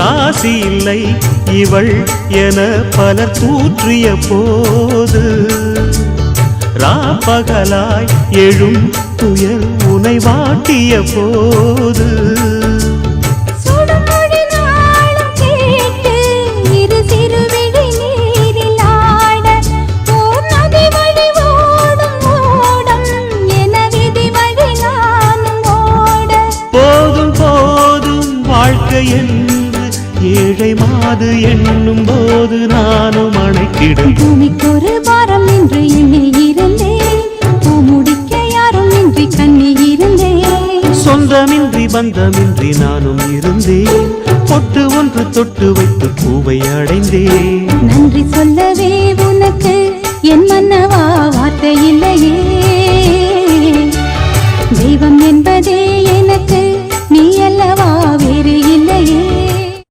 ராசி இல்லை. இவள் என பலர் தூற்றிய போது ராப்பகலாய் எழும் துயர் உனை வாட்டிய போது. வாழ்க்கை என்று ஏழை மாது எண்ணும் போது நானும் அணைக்கிடும் பூமிக்கொரு பாரம் என்று எண்ணி இருந்தேன் பூ முடிக்க யாரும் இன்றி கண்ணி இருந்தேன் சொந்தமின்றி பந்தமின்றி நானும் இருந்தேன். பொட்டு ஒன்று தொட்டு வைத்து பூவை அடைந்தேன். நன்றி சொல்லவே உனக்கு என் மன்னவா வார்த்தை இல்லையே. தெய்வம் என்பதே